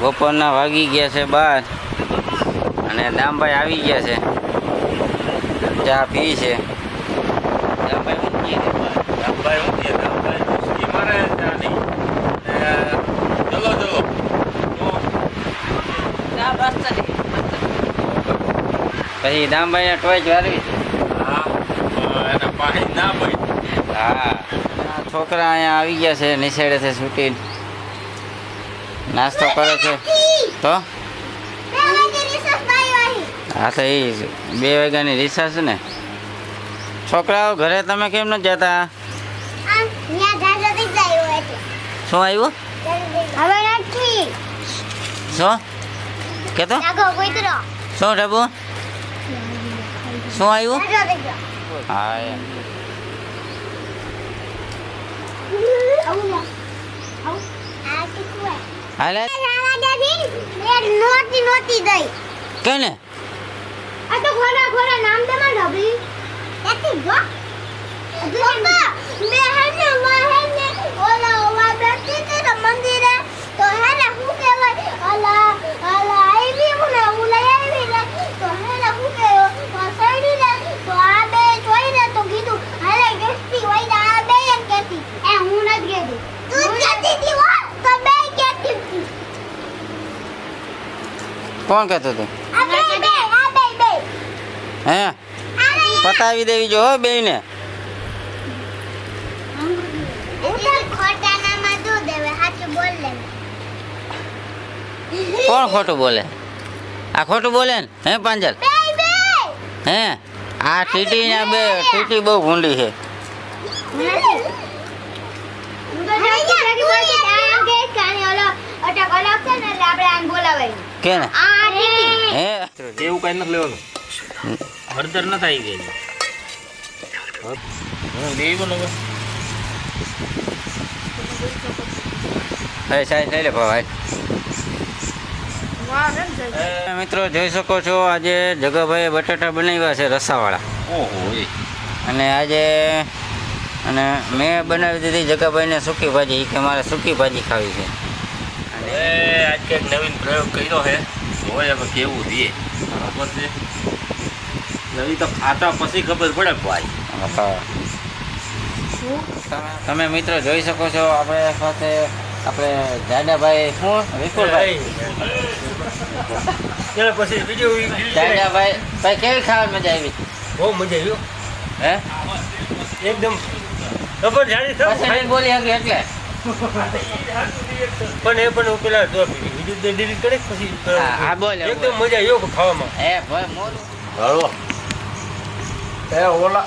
બપોરના વાગી ગયા છે બાર. અને દામભાઈ આવી ગયા છે. ચા પી છે. દામભાઈ. રામભાઈ હું કે રામભાઈ ડુસકી મારે ત્યાં નહીં ચલો ચલો. પછી દામભાઈ ટોચ વારવી છે. હા એના પાણી ના પડી. હા. છોકરા અહીંયા આવી ગયા છે નિશેડેથી છૂટી નાસ્તો કરે છે. તો? હા, તો એ બે વાગ્યાની રિસાસ ને. છોકરાઓ, ઘરે તમે કેમ નથી જતા? શું આવ્યું? હવે નથી શું? કેતો? શું, ઢબુ? શું આવ્યું? હા એમ. આવું લે આવું આ શીખવે હાલે? નોટી નોટી દઈ. કને? આ તો ઘોડા ઘોડા નામ દે માં ઢબી કેતી ગો પપ્પા મે હે ને માં હે ને ઓલા ઓવા બેઠી તે ને મંદિરે તો હે ને હું કહેવાય ઓલા ઓલા આવી હું ને હું લઈ આવી ને તો હે ને હું કે સડી ને તો આ બે જોઈ ને તો કીધું હાલે ગસ્તી હોય ને આ બે એમ કેતી એ હું નથી કહેતી તું કહેતી હતી હો તો બે કહેતી હતી કોણ કહેતું હતું? બે બે બે બે. હે? પતાવી દેવી જો બોલ લે. કોણ ખોટું બોલે? આ ખોટું બોલે ને? હે પાંજર બે બે. હે? આ ટીટી ના બે ટીટી બહુ ભૂંડી છે. કે ને એવું કઈ નથી લેવાનું હળદર ન થાય ગઈ મિત્રો જોઈ શકો છો આજે જગાભાઈએ બટાટા બનાવ્યા છે રસાવાળા ઓહો અને આજે અને મેં બનાવી દીધી જગાભાઈને સૂકી ભાજી કે મારે સૂકી ભાજી ખાવી છે અને આજ કંઈક નવીન પ્રયોગ કર્યો છે હોય હવે કેવું દે બરાબર છે? નવી તો ખાતા પછી ખબર પડે ભાઈ. હા. તમે મિત્રો જોઈ શકો છો આપણે સાથે આપણે જાડાભાઈ શું વિપુલભાઈ. ચાલો પછી બીજો જાડાભાઈ ભાઈ કેવી ખાવાની મજા આવી? બહુ મજા આવ્યો હે. એકદમ. ખબર જાડી બોલી હતી એટલે. પણ એ પણ હું પેલા જો વીડિયો ડિલીટ કરે પછી હા, હા, બોલ, એકદમ મજા આવ્યો ખાવામાં. એ ભાઈ મોરું હળવો એ ઓલા